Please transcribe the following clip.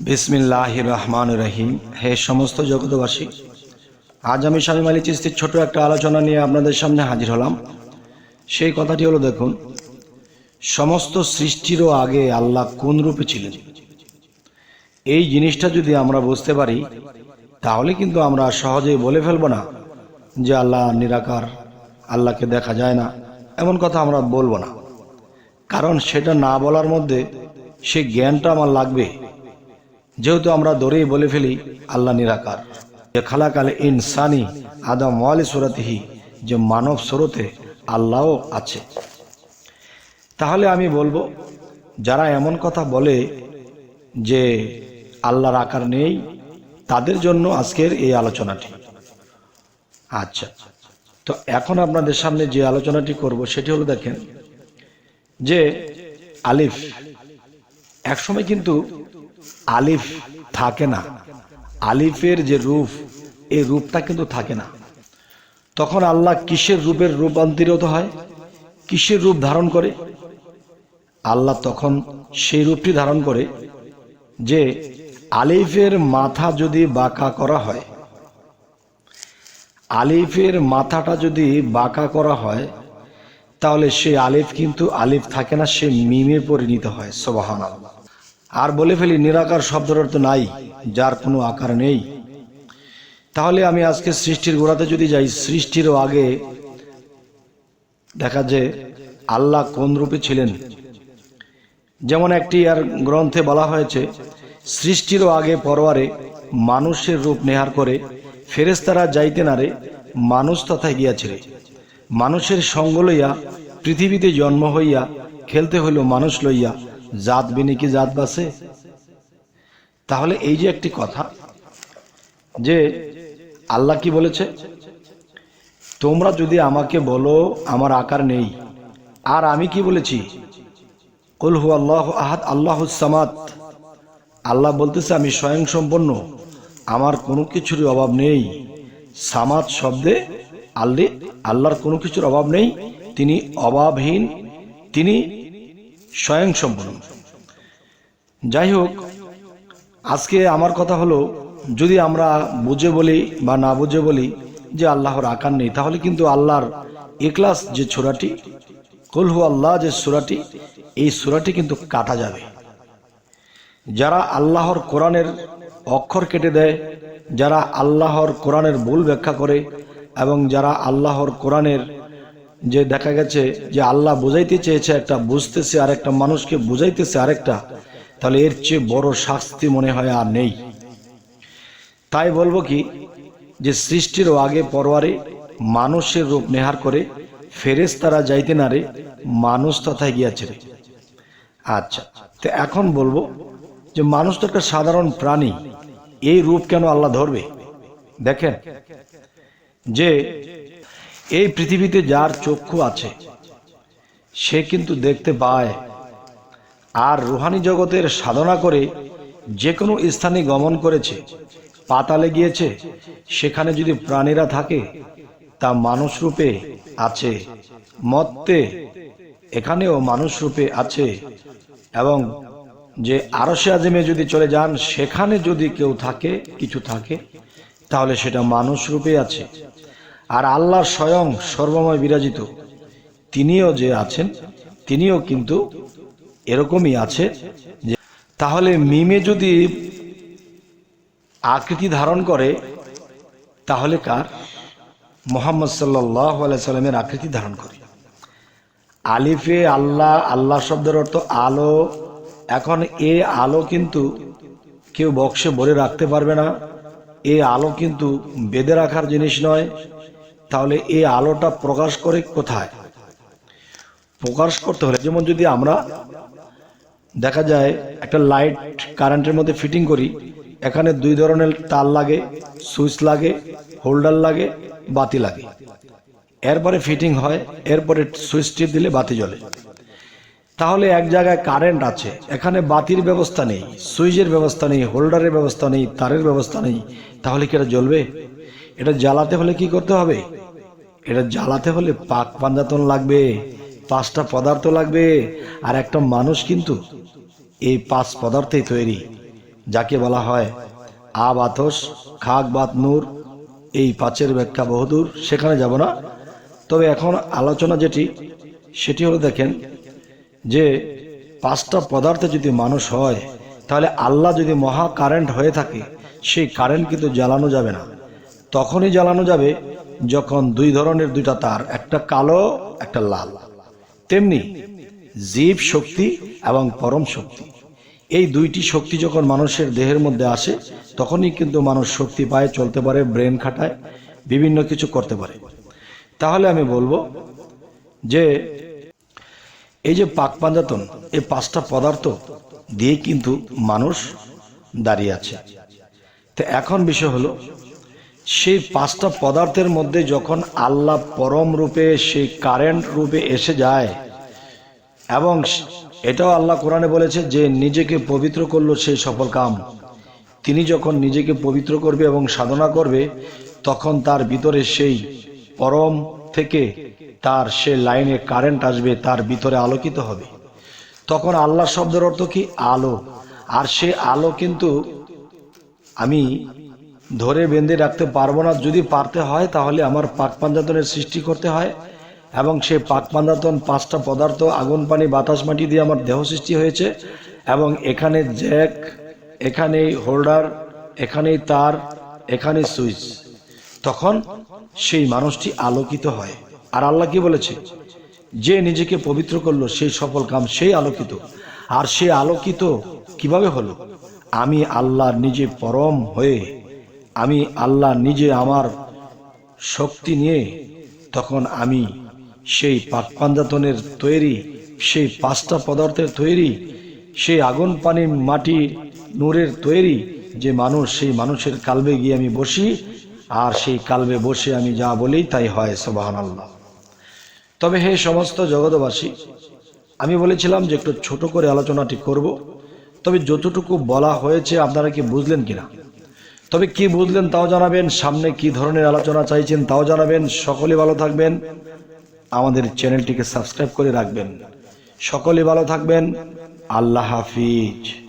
বিসমিল্লাহ রহমান রহিম হে সমস্ত জগতবাসী আজ আমি স্বামী মালি চিস্তির ছোট একটা আলোচনা নিয়ে আপনাদের সামনে হাজির হলাম। সেই কথাটি হলো, দেখুন, সমস্ত সৃষ্টিরও আগে আল্লাহ কোন রূপে ছিলেন? এই জিনিসটা যদি আমরা বুঝতে পারি, তাহলে কিন্তু আমরা সহজেই বলে ফেলব না যে আল্লাহ নিরাকার, আল্লাহকে দেখা যায় না, এমন কথা আমরা বলব না। কারণ সেটা না বলার মধ্যে সেই জ্ঞানটা আমার লাগবে। যেহেতু আমরা দৌড়েই বলে ফেলি, আল্লাহ নিরাকার। যে খালাকালে ইনসানি আদম ওয়ালি সুরতিহি, যে মানব স্রোতে আল্লাহও আছে। তাহলে আমি বলব, যারা এমন কথা বলে যে আল্লাহর আকার নেই, তাদের জন্য আজকের এই আলোচনাটি। আচ্ছা তো এখন আপনাদের সামনে যে আলোচনাটি করব, সেটি হলো দেখেন যে আলিফ, একসময় কিন্তু আলিফ থাকে না। আলিফের যে রূপ, এই রূপটা কিন্তু থাকে না। তখন আল্লাহ কিসের রূপের রূপান্তরিত হয়? কিসের রূপ ধারণ করে? আল্লাহ তখন সেই রূপটি ধারণ করে যে আলিফের মাথা যদি বাঁকা করা হয়, আলিফের মাথাটা যদি বাঁকা করা হয়, তাহলে সে আলিফ কিন্তু আলিফ থাকে না, সে মিমে পরিণত হয় সবাহান আল্লাহ আর বলে ফেলি, নিরাকার শব্দের অর্থ নাই, যার কোনো আকার নেই। তাহলে আমি আজকে সৃষ্টির গোড়াতে যদি যাই, সৃষ্টিরও আগে দেখা যে আল্লাহ কোন রূপে ছিলেন। যেমন একটি আর গ্রন্থে বলা হয়েছে, সৃষ্টিরও আগে পরওয়ারে মানুষের রূপ নেহার করে ফেরেস্তারা যাইতে নারে মানুষ তথায় গিয়াছিলে মানুষের সঙ্গ লইয়া পৃথিবীতে জন্ম হইয়া, খেলতে হইল মানুষ লইয়া জাত বিনে কি জাত বাসে? তাহলে এই যে একটি কথা যে আল্লাহ কি বলেছে? তোমরা যদি আমাকে বলো আমার আকার নেই, আর আমি কি বলেছি? কলহু আল্লাহ আহাদ, আল্লাহ সামাত আল্লাহ বলতেছে, আমি স্বয়ং সম্পন্ন, আমার কোনো কিছুর অভাব নেই। সামাত শব্দে আল্লি আল্লাহর কোনো কিছুর অভাব নেই। তিনি অভাবহীন, তিনি স্বয়ং সম্পন্ন যাই হোক, আজকে আমার কথা হলো, যদি আমরা বুঝে বলি বা না বুঝে বলি যে আল্লাহর আকার নেই, তাহলে কিন্তু আল্লাহর এক্লাস যে ছোড়াটি কলহু আল্লাহ যে সুরাটি, এই সুরাটি কিন্তু কাটা যাবে। যারা আল্লাহর কোরআনের অক্ষর কেটে দেয়, যারা আল্লাহর কোরআনের ভুল ব্যাখ্যা করে, এবং যারা আল্লাহর কোরআনের যে দেখা গেছে যে আল্লাহ বুঝাইতে চেয়েছে একটা, বুঝতেছে আর একটা মানুষকে বুঝাইতেছে আরেকটা, তাহলে এর চেয়ে বড় শাস্তি মনে হয় আর নেই। তাই বলব কি, যে সৃষ্টির আগে পরওয়ারে মানুষের রূপ নেহার করে ফেরেস তারা যাইতে না রে, মানুষ তথায় গিয়াছে রে। আচ্ছা তো এখন বলব যে মানুষ তো একটা সাধারণ প্রাণী, এই রূপ কেন আল্লাহ ধরবে? দেখেন, যে এই পৃথিবীতে যার চক্ষু আছে, সে কিন্তু দেখতে পায়। আর রুহানি জগতের সাধনা করে যে কোনো স্থানে গমন করেছে, পাতালে গিয়েছে, সেখানে যদি প্রাণীরা থাকে, তা মানুষ রূপে আছে, মত্তে এখানেও মানুষ রূপে আছে। এবং যে আরশে আজমে যদি চলে যান, সেখানে যদি কেউ থাকে, কিছু থাকে, তাহলে সেটা মানুষ রূপে আছে। আর আল্লাহ স্বয়ং সর্বময় বিরাজিত। তিনিও যে আছেন, তিনিও কিন্তু এরকমই আছে যে তাহলে মিমে যদি আকৃতি ধারণ করে, তাহলে কার? মোহাম্মদ সাল্লাহ আকৃতি ধারণ করে। আলিফে আল্লাহ আল্লাহ শব্দের অর্থ আলো। এখন এ আলো কিন্তু কেউ বক্সে ভরে রাখতে পারবে না। এ আলো কিন্তু বেঁধে রাখার জিনিস নয়। তাহলে এই আলোটা প্রকাশ করে কোথায়? প্রকাশ করতে হলে, যেমন যদি আমরা দেখা যায় একটা লাইট কারেন্টের মধ্যে ফিটিং করি, এখানে দুই ধরনের তার লাগে সুইচ লাগে হোল্ডার লাগে, বাতি লাগে। এরপরে ফিটিং হয়, এরপরে সুইচ টিপ দিলে বাতি জ্বলে। তাহলে এক জায়গায় কারেন্ট আছে, এখানে বাতির ব্যবস্থা নেই সুইচের ব্যবস্থা নেই হোল্ডারের ব্যবস্থা নেই, তারের ব্যবস্থা নেই, তাহলে কি এটা জ্বলবে? এটা জ্বালাতে হলে কি করতে হবে? এটা জ্বালাতে হলে পাক পাঞ্জাতন লাগবে, পাঁচটা পদার্থ লাগবে, আর একটা মানুষ কিন্তু এই পাঁচ পদার্থেই তৈরি, যাকে বলা হয় আব, আতস খাক বাত, নূর, এই পাঁচের ব্যাখ্যা বহুদূর, সেখানে যাব না। তবে এখন আলোচনা যেটি, সেটি হলো দেখেন যে পাঁচটা পদার্থে যদি মানুষ হয়, তাহলে আল্লাহ যদি মহা কারেন্ট হয়ে থাকে, সেই কারেন্ট কিন্তু জ্বালানো যাবে না। তখনই জ্বালানো যাবে যখন দুই ধরনের দুইটা তার, একটা কালো, একটা লাল। তেমনি জীব শক্তি এবং পরম শক্তি। এই দুইটি শক্তি যখন মানুষের দেহের মধ্যে আসে, তখনই কিন্তু মানুষ শক্তি পায়, চলতে পারে, ব্রেন খাটায়, বিভিন্ন কিছু করতে পারে। তাহলে আমি বলব যে, এই যে পাক পাঞ্জাতন, এই পাঁচটা পদার্থ দিয়ে কিন্তু মানুষ দাঁড়িয়ে আছে। তো এখন বিষয় হলো সেই পাঁচটা পদার্থের মধ্যে যখন আল্লাহ পরম রূপে, সেই কারেন্ট রূপে এসে যায়, এবং এটাও আল্লাহ কোরআনে বলেছে যে নিজেকে পবিত্র করল সেই সফল কাম। তিনি যখন নিজেকে পবিত্র করবে এবং সাধনা করবে, তখন তার ভিতরে সেই পরম থেকে তার সে লাইনে কারেন্ট আসবে, তার ভিতরে আলোকিত হবে। তখন আল্লাহ শব্দের অর্থ কি? আলো। আর সে আলো কিন্তু আমি ধরে বেঁধে রাখতে পারব না। যদি পারতে হয়, তাহলে আমার পাক পাঞ্জাতনের সৃষ্টি করতে হয় এবং সে পাক পাঞ্জাতন পাঁচটা পদার্থ আগুন, পানি, বাতাস, মাটি দিয়ে আমার দেহ সৃষ্টি হয়েছে এবং এখানে জ্যাক এখানে হোল্ডার, এখানেই তার এখানে সুইচ। তখন সেই মানুষটি আলোকিত হয়। আর আল্লাহ কি বলেছে? যে নিজেকে পবিত্র করল, সেই সফল কাম সেই আলোকিত। আর সে আলোকিত কীভাবে হলো? আমি আল্লাহ নিজে পরম হয়ে আমি আল্লাহ নিজে আমার শক্তি নিয়ে, তখন আমি সেই পাক পাঞ্জাতনের তৈরি, সেই পাঁচটা পদার্থের তৈরি, সেই আগুন পানি মাটি নূরের তৈরি, যে মানুষ সেই মানুষের কালবে গিয়ে আমি বসি, আর সেই কালবে বসে আমি যা বলি তাই হয় সোবাহান আল্লাহ তবে হে সমস্ত জগতবাসী আমি বলেছিলাম যে একটু ছোট করে আলোচনাটি করব, তবে যতটুকু বলা হয়েছে আপনারা কি বুঝলেন কিনা? তবে কি বুঝলেন তাও জানাবেন, সামনে কি ধরনের আলোচনা চাইছেন তাও জানাবেন, সকলে ভালো থাকবেন। আমাদের চ্যানেলটিকে সাবস্ক্রাইব করে রাখবেন। সকলে ভালো থাকবেন। আল্লাহ হাফিজ।